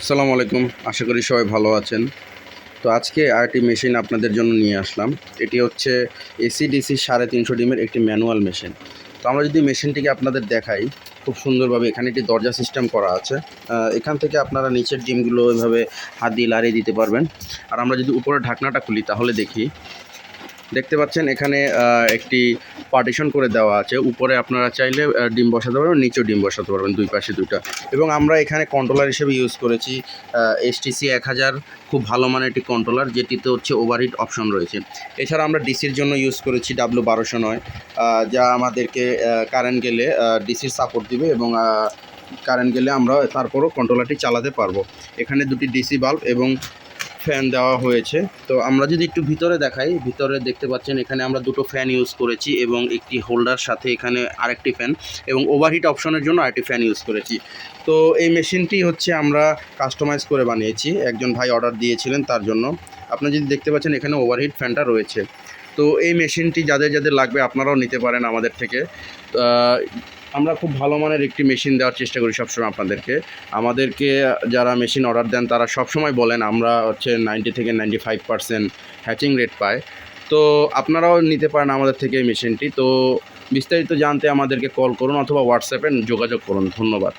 আসসালামু আলাইকুম। আশা করি সবাই ভালো আছেন। তো আজকে আরেকটি মেশিন আপনাদের জন্য নিয়ে আসলাম। এটি হচ্ছে এসি ডিসি সাড়ে তিনশো ডিমের একটি ম্যানুয়াল মেশিন। তো আমরা যদি মেশিনটিকে আপনাদের দেখাই, খুব সুন্দরভাবে এখানে একটি দরজা সিস্টেম করা আছে। এখান থেকে আপনারা নিচের ডিমগুলো ওইভাবে হাত দিয়ে লাড়িয়ে দিতে পারবেন। আর আমরা যদি উপরে ঢাকনাটা খুলি, তাহলে দেখি দেখতে পাচ্ছেন, এখানে একটি পার্টিশন করে দেওয়া আছে। উপরে আপনারা চাইলে ডিম বসাতে পারবেন, নিচেও ডিম বসাতে পারবেন, দুই পাশে দুইটা। এবং আমরা এখানে কন্ট্রোলার হিসেবে ইউজ করেছি এসটিসি এক হাজার, খুব ভালো মানের একটি কন্ট্রোলার যেটিতে হচ্ছে ওভারহিট অপশন রয়েছে। এছাড়া আমরা ডিসির জন্য ইউজ করেছি ডাব্লু বারোশো নয় যা আমাদেরকে কারেন্ট গেলে ডিসির সাপোর্ট দিবে এবং কারেন্ট গেলে আমরা তারপরও কন্ট্রোলারটি চালাতে পারব। এখানে দুটি ডিসি বাল্ব এবং ফ্যান দেওয়া হয়েছে। তো আমরা যদি একটু ভিতরে দেখাই, ভিতরে দেখতে পাচ্ছেন এখানে আমরা দুটো ফ্যান ইউজ করেছি এবং একটি হোল্ডার সাথে এখানে আরেকটি ফ্যান এবং ওভারহিট অপশনের জন্য আরেকটি ফ্যান ইউজ করেছি। তো এই মেশিনটি হচ্ছে আমরা কাস্টমাইজ করে বানিয়েছি। একজন ভাই অর্ডার দিয়েছিলেন তার জন্য। আপনি যদি দেখতে পাচ্ছেন এখানে ওভারহিট ফ্যানটা রয়েছে। তো এই মেশিনটি যাদের যাদের লাগবে আপনারাও নিতে পারেন আমাদের থেকে। আমরা খুব ভালো মানের একটি মেশিন দেওয়ার চেষ্টা করি সবসময় আপনাদেরকে। আমাদেরকে যারা মেশিন অর্ডার দেন, তারা সবসময় বলেন, আমরা হচ্ছে নাইনটি থেকে ninety five percent hatching rate পায় তো আপনারাও নিতে পারেন আমাদের থেকে এই মেশিনটি। তো বিস্তারিত জানতে আমাদেরকে কল করুন অথবা হোয়াটসঅ্যাপে যোগাযোগ করুন। ধন্যবাদ।